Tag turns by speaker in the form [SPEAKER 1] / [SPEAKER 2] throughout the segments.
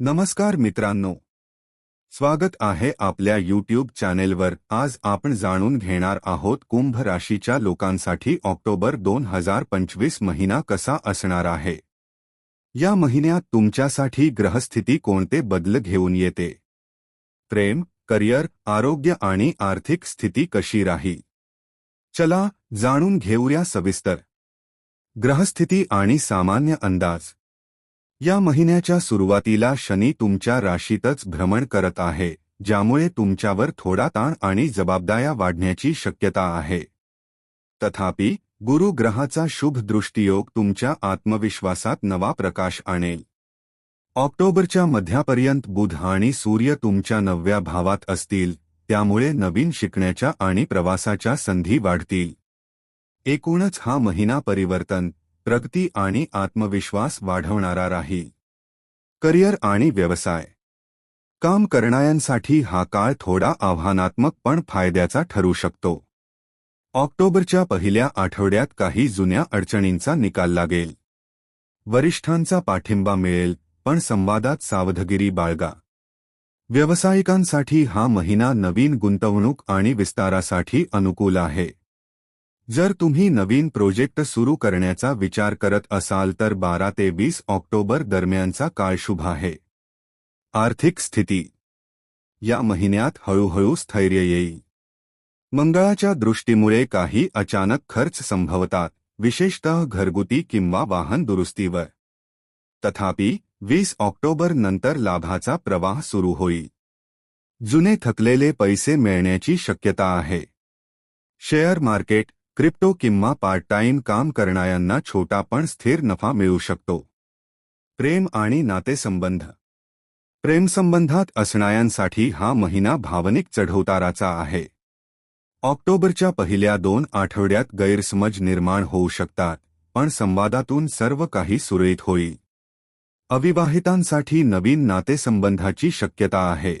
[SPEAKER 1] नमस्कार मित्रांनो. स्वागत आहे आपल्या यूट्यूब चॅनेलवर. आज आपण जाणून घेणार आहोत कुंभ राशीच्या लोकांसाठी ऑक्टोबर दोन हजार पंचवीस महिना कसा असणार आहे? या महिन्यात तुमच्यासाठी ग्रहस्थिती कोणते बदल घेऊन येते? प्रेम करिअर आरोग्य आणि आर्थिक स्थिती कशी राही? चला जाणून घेऊया सविस्तर. ग्रहस्थिती आणि सामान्य अंदाज. या महिन्याच्या सुरुवातीला शनी तुमच्या राशीतच भ्रमण करत आहे ज्यामुळे तुमच्यावर थोडा ताण आणि जबाबदाऱ्या वाढण्याची शक्यता आहे. तथापि गुरु ग्रहाचा शुभ दृष्टियोग तुमच्या आत्मविश्वासात नवा प्रकाश आणेल. ऑक्टोबरच्या मध्यापर्यंत बुध आणि सूर्य तुमच्या नवव्या भावात असतील त्यामुळे नवीन शिकण्याच्या आणि प्रवासाच्या संधी वाढतील. एकूणच हा महिना परिवर्तन प्रगती आणि आत्मविश्वास वाढवणारा राही. करिअर आणि व्यवसाय. काम करणाऱ्यांसाठी हा काळ थोडा आव्हानात्मक पण फायद्याचा ठरू शकतो. ऑक्टोबरच्या पहिल्या आठवड्यात काही जुन्या अडचणींचा निकाल लागेल. वरिष्ठांचा पाठिंबा मिळेल पण संवादात सावधगिरी बाळगा. व्यावसायिकांसाठी हा महिना नवीन गुंतवणूक आणि विस्तारासाठी अनुकूल आहे. जर तुम्ही नवीन प्रोजेक्ट सुरू करण्याचा विचार करत असाल तर बारा ते वीस ऑक्टोबर दरम्यानचा काळ शुभ आहे. आर्थिक स्थिती. या महिन्यात हळूहळू स्थैर्य येईल. मंगळाच्या दृष्टीमुळे काही अचानक खर्च संभवतात विशेषतः घरगुती किंवा वाहन दुरुस्तीवर. तथापि वीस ऑक्टोबर नंतर लाभाचा प्रवाह सुरू होईल. जुने थकलेले पैसे मिळण्याची शक्यता आहे. शेअर मार्केट क्रिप्टो किंवा पार्ट टाइम काम करणाऱ्यांना छोटा पण स्थिर नफा मिळू शकतो. प्रेम आणि नातेसंबंध. प्रेमसंबंधात असणाऱ्यांसाठी हा महिना भावनिक चढउताराचा आहे. ऑक्टोबरच्या पहिल्या दोन आठवड्यात गैरसमज निर्माण होऊ शकतात, पण संवादातून सर्व काही सुरळीत होईल. अविवाहितांसाठी नवीन नातेसंबंधाची शक्यता आहे.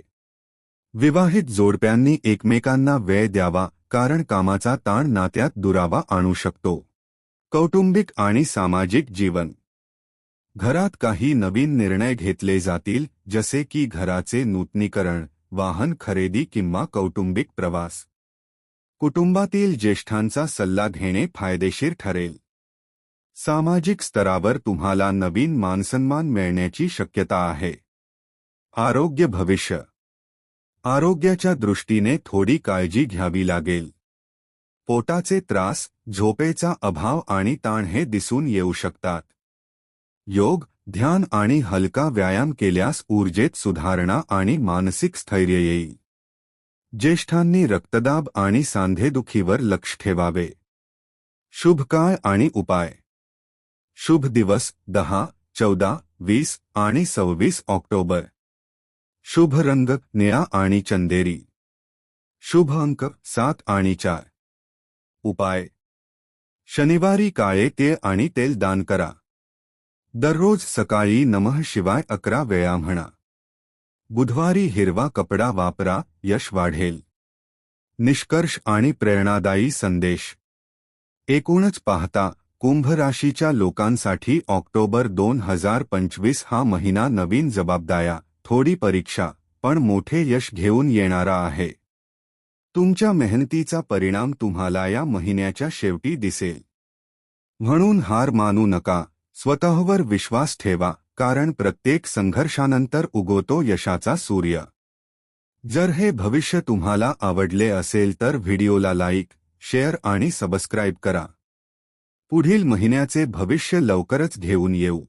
[SPEAKER 1] विवाहित जोडप्यांनी एकमेकांना वेळ द्यावा कारण कामाचा ताण नात्यात दुरावा आणू शकतो. कौटुंबिक आणि सामाजिक जीवन. घरात काही नवीन निर्णय घेतले जातील जसे की घराचे नूतनीकरण वाहन खरेदी किंवा कौटुंबिक प्रवास. कुटुंबातील ज्येष्ठांचा सल्ला घेणे फायदेशीर ठरेल. सामाजिक स्तरावर तुम्हाला नवीन मानसन्मान मिळण्याची शक्यता आहे. आरोग्य भविष्य. आरोग्याच्या दृष्टीने थोडी काळजी घ्यावी लागेल. पोटाचे त्रास झोपेचा अभाव आणि ताण हे दिसून येऊ शकतात. योग ध्यान आणि हलका व्यायाम केल्यास ऊर्जेत सुधारणा आणि मानसिक स्थैर्य येईल. ज्येष्ठांनी रक्तदाब आणि सांधेदुखीवर लक्ष ठेवावे. शुभ काळ आणि उपाय. शुभ दिवस दहा चौदा वीस आणि सव्वीस ऑक्टोबर. शुभ रंग निळा आणि चंदेरी. शुभ अंक सात आणि चार. उपाय. शनिवारी काळे तेल आणि तेल दान करा. दररोज सकाळी नमः शिवाय अकरा वेळा म्हणा. बुधवारी हिरवा कपडा वापरा, यश वाढेल. निष्कर्ष आणि प्रेरणादायी संदेश. एकूणच पाहता कुंभ राशीच्या लोकांसाठी ऑक्टोबर दोन हज़ार पंचवीस हा महिना नवीन जबाबदाऱ्या थोडी परीक्षा पण मोठे यश घेऊन येणारा आहे. तुमच्या मेहनतीचा परिणाम तुम्हाला या महिन्याच्या शेवटी दिसेल. म्हणून हार मानू नका स्वतःवर विश्वास ठेवा कारण प्रत्येक संघर्षानंतर उगवतो यशाचा सूर्य. जर हे भविष्य तुम्हाला आवडले असेल तर व्हिडिओला लाईक शेअर आणि सबस्क्राईब करा. पुढील महिन्याचे भविष्य लवकरच घेऊन येऊ.